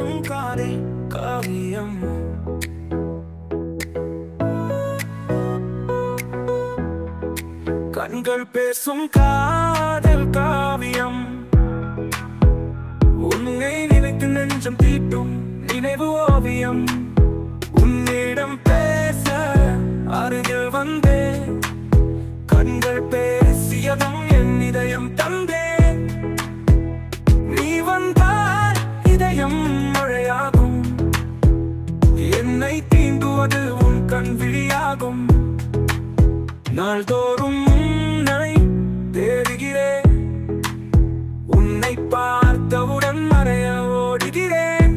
காதே காவியம் கண்கள் பேசும் காதல் காவியம் உன்னை நினைத்து நெஞ்சம் தீட்டும் நினைவு ஓவியம். உன்னை தீண்டுவது உன் கண் விழியாகும். நாள்தோறும் உன்னை தேடுகிறேன். உன்னை பார்த்தவுடன் மறைய ஓடுகிறேன்.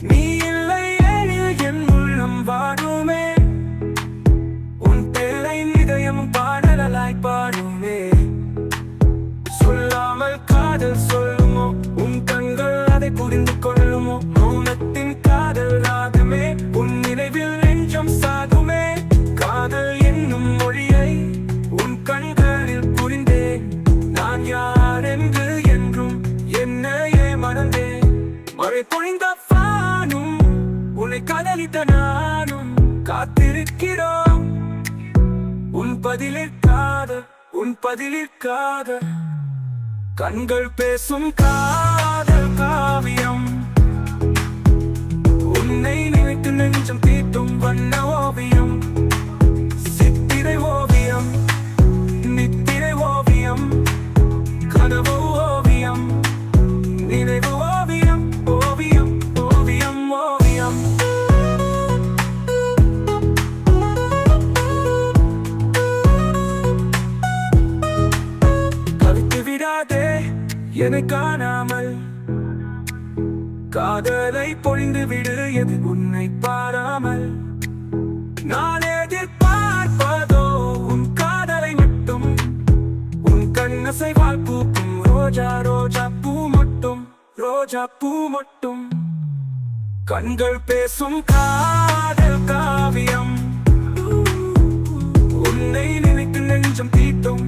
நீ இல்லை எனில் என் உள்ளம் வாடுமே. உன் பேரை இதயம் பாடலாய் பாடுமே. சொல்லாமல் காதல் சொல்லுமோ? உன் கண்கள் அதை புரிந்து கொள்ளுமோ? உன்னை நானும் காத்திருக்கிறோம். உன் பதிலிற்காக உன் பதிலிற்காக கண்கள் பேசும் காதல் காவியம். உன்னை என்னை காணாமல் காதலை பொழிந்து விடு எது உன்னை பாராமல். நான் எதிர்பார்ப்பதோ உன் காதலை மட்டும் உன் கண்ணசை பூக்கும் ரோஜா ரோஜா பூ மட்டும் ரோஜா பூ மட்டும். கண்கள் பேசும் காதல் காவியம். உன்னை நினைத்து நெஞ்சம் தீட்டும்.